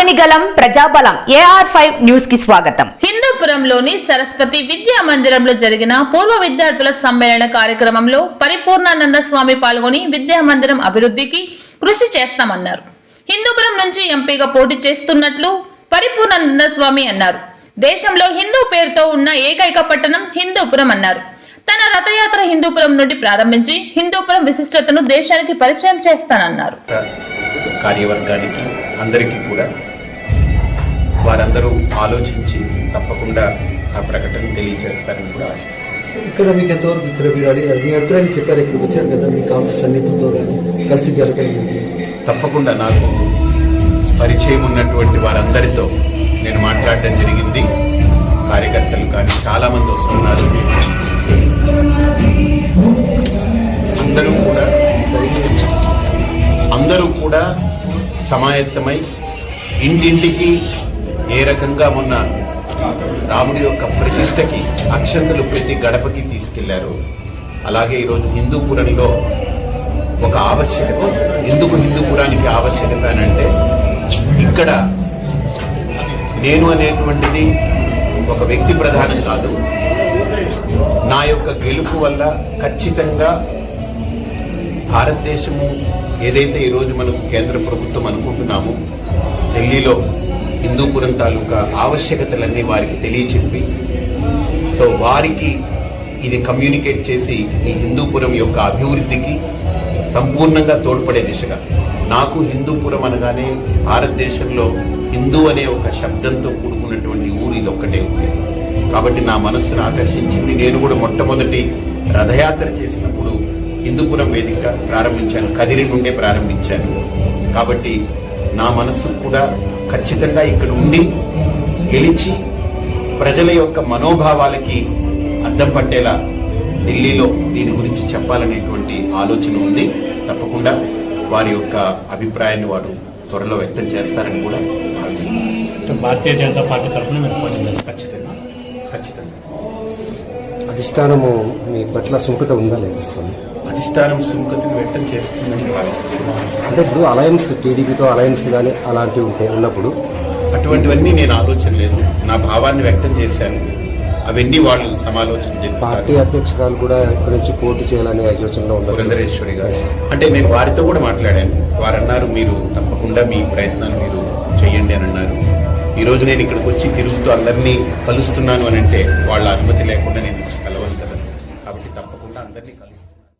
మాగనిగలం ప్రజాబలం AR five న్యూస్కి స్వాగతం. హిందూపురంలోని సరస్వతి విద్యా మందిరంలో జరిగిన పూర్వ విద్యార్థుల సమ్మేళన కార్యక్రమంలో పరిపూర్ణానంద స్వామి పాల్గొని విద్యా మందిరం అభివృద్ధికి కృషి చేస్తామన్నారు. హిందూపురం నుంచి ఎంపీగా పోటీ చేస్తున్నట్లు పరిపూర్ణానంద స్వామి అన్నారు. దేశంలో హిందూ పేరుతో ఉన్న ఏకైక పట్టణం హిందూపురం అన్నారు. తన రథయాత్ర హిందూపురం నుండి ప్రారంభించి హిందూపురం విశిష్టతను దేశానికి పరిచయం చేస్తానన్నారు. కార్యవర్గానికి అందరికీ కూడా వారందరూ ఆలోచించి తప్పకుండా ఆ ప్రకటన తెలియజేస్తారని కూడా ఆశిస్తున్నాను ఇక్కడ మీకు ఎంతవరకు ఇక్కడ మీరు అడిగారు మీ అభిప్రాయాన్ని చెప్పారు ఇక్కడికి వచ్చారు కదా మీ కాంగ్రెస్ సన్నిహితులతో కలిసి జరగలేదు తప్పకుండా నాకు పరిచయం ఉన్నటువంటి వారందరితో నేను మాట్లాడడం జరిగింది. కార్యకర్తలు కానీ చాలా మంది వస్తున్నారు. అందరూ కూడా అందరూ కూడా సమాయత్తమై ఇంటింటికి ఏ రకంగా ఉన్న రాముడి యొక్క ప్రతిష్టకి అక్షంతలు ప్రతి గడపకి తీసుకెళ్ళారు? అలాగే ఈరోజు హిందూపురంలో ఒక ఆవశ్యకత ఎందుకు హిందూపురానికి ఆవశ్యకత అని అంటే ఇక్కడ నేను అనేటువంటిది ఒక వ్యక్తి ప్రధానం కాదు. నా యొక్క గెలుపు వల్ల ఖచ్చితంగా భారతదేశము ఏదైతే ఈరోజు మనకు కేంద్ర ప్రభుత్వం అనుకుంటున్నామో ఢిల్లీలో హిందూపురం తాలూకా ఆవశ్యకతలన్నీ వారికి తెలియచెప్పి సో వారికి ఇది కమ్యూనికేట్ చేసి ఈ హిందూపురం యొక్క అభివృద్ధికి సంపూర్ణంగా తోడ్పడే దిశగా. నాకు హిందూపురం అనగానే భారతదేశంలో హిందూ అనే ఒక శబ్దంతో కూడుకున్నటువంటి ఊరు ఇది ఒక్కటే కాబట్టి నా మనస్సును ఆకర్షించింది. నేను కూడా మొట్టమొదటి రథయాత్ర చేసినప్పుడు హిందూపురం వేదిక ప్రారంభించాను. కదిరి నుండే ప్రారంభించాను. కాబట్టి నా మనస్సు కూడా ఖచ్చితంగా ఇక్కడ ఉండి గెలిచి ప్రజల యొక్క మనోభావాలకి అద్దం పట్టేలా ఢిల్లీలో దీని గురించి చెప్పాలనేటువంటి ఆలోచన ఉంది. తప్పకుండా వారి యొక్క అభిప్రాయాన్ని వారు త్వరలో వ్యక్తం చేస్తారని కూడా భావిస్తున్నాను. భారతీయ జనతా పార్టీ తరఫున ఖచ్చితంగా. ఖచ్చితంగా. అధిష్టానము మీ పట్ల సుముఖత ఉందా లేదు స్వామి? అధిష్టానం సుముఖతను వ్యక్తం చేస్తుందని భావిస్తున్నాను. అంటే ఇప్పుడు అలయన్స్ టీడీపీతో అలయన్స్ కానీ అలాంటివి ఉంటాయి ఉన్నప్పుడు అటువంటివన్నీ నేను ఆలోచన లేదు. నా భావాన్ని వ్యక్తం చేశాను. అవన్నీ వాళ్ళు సమాలోచన పార్టీ అధ్యక్షురాలు కూడా ఇక్కడి నుంచి పోటీ చేయాలనే యోచనలో ఉన్నారు పురంధరేశ్వరి గారు. అంటే నేను వారితో కూడా మాట్లాడాను. వారు అన్నారు మీరు తప్పకుండా మీ ప్రయత్నాన్ని మీరు చేయండి అని అన్నారు. ఈ రోజు నేను ఇక్కడికి వచ్చి తిరుగుతూ అందరినీ కలుస్తున్నాను అని అంటే వాళ్ళ అనుమతి లేకుండా నేను